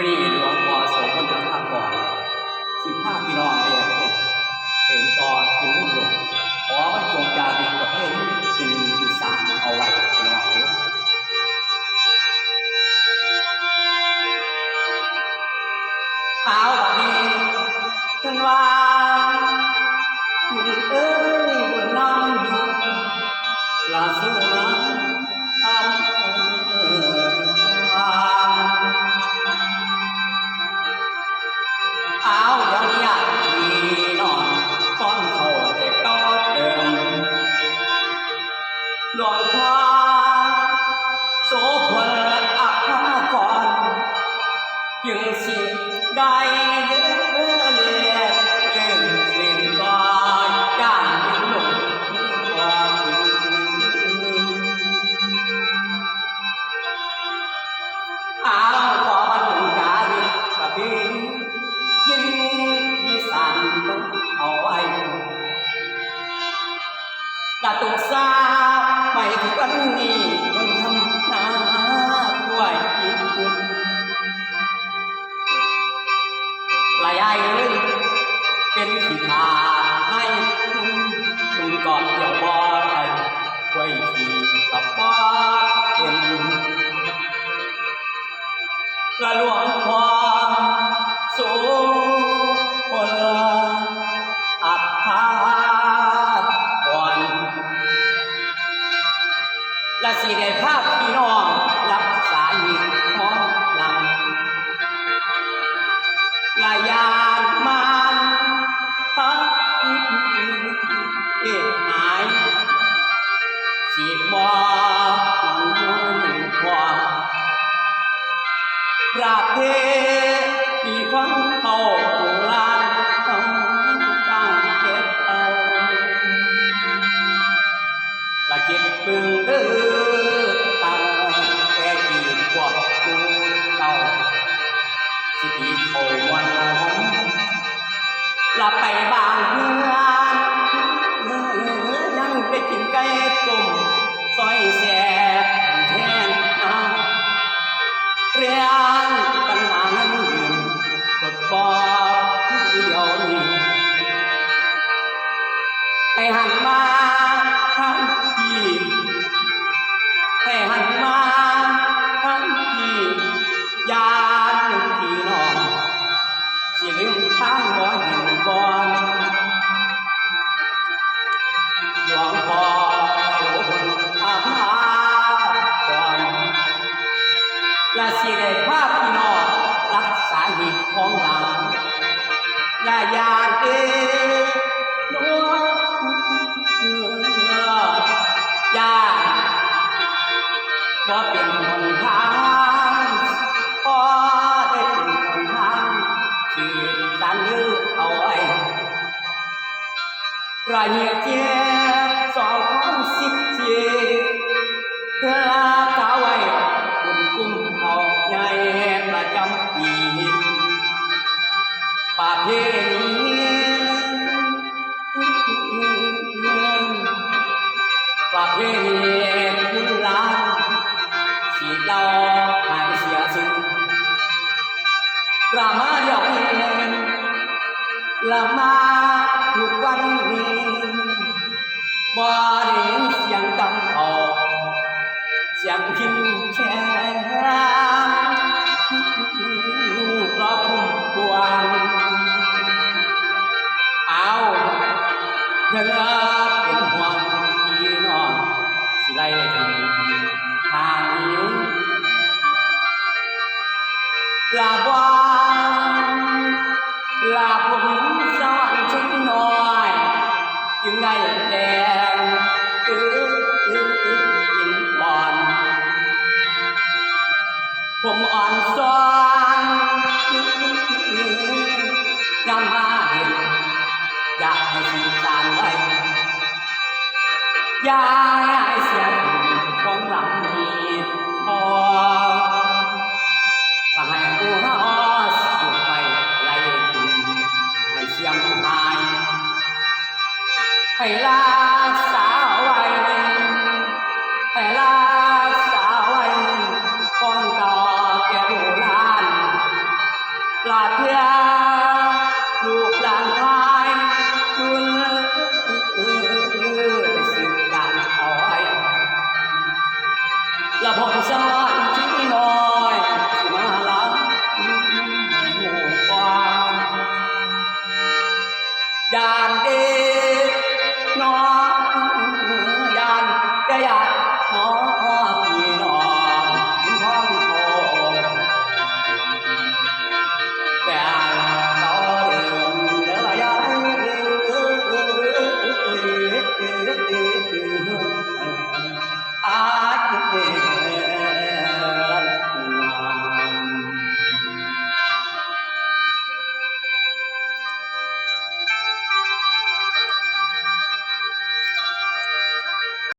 วันนี้หลวงพ่อโสพลธรรมก่อนสิบห้าพี่น้องเรียนเสนต่อถึงรุ่งหลวงขอจงจารึกประเทศที่มีอีสานเอาไว้พี่น้องเอ้ยเอาแบบนี้ท่านว่าคุณเอ้ยบุญนำอยู่ลาสู้ อ ประเพณีของเขาโบราณต้องตั้งเก็บเอาละคิดปึงเด้อตั้งแต่กี่พวกกูเต่าสิตีเขาวันละหงละไปบางเพื่อนยังได้กินไก่ต้มซอยแซ่บ ให้หันมาทางที่ยานหนึ่งที่นอนสิลืมทางบ่เห็นก่อนหลวงพ่อโสพลอาภาก่อนและสิได้ภาพพี่น้องรักษาหิตของหลังและยานเอนั ว่าเป็นหนทางพอได้เป็นหนทางที่สันลือเอาไว้ประเนียเจ็บสองพันสิบเจ็ดเพื่อกาไว้บุญกุ้มเขาใหญ่ประจำปีประเพณีประเพณี ละมาทุกวันนี้บ่ได้ยินเสียงตำออกเสียงพินแช่รอพุ่มพวงเอาเพื่อเป็นห่วงพี่น้องสิไล่ถึงทางนี้ลาบ อ่อนซ้อนยามมาเห็นอยากให้สิ่งต่างไว้ยากให้เสียงของหลังนี้พอก็ให้ตัวเฮาสุดไปไล่ถึงให้เสียงหายให้รัก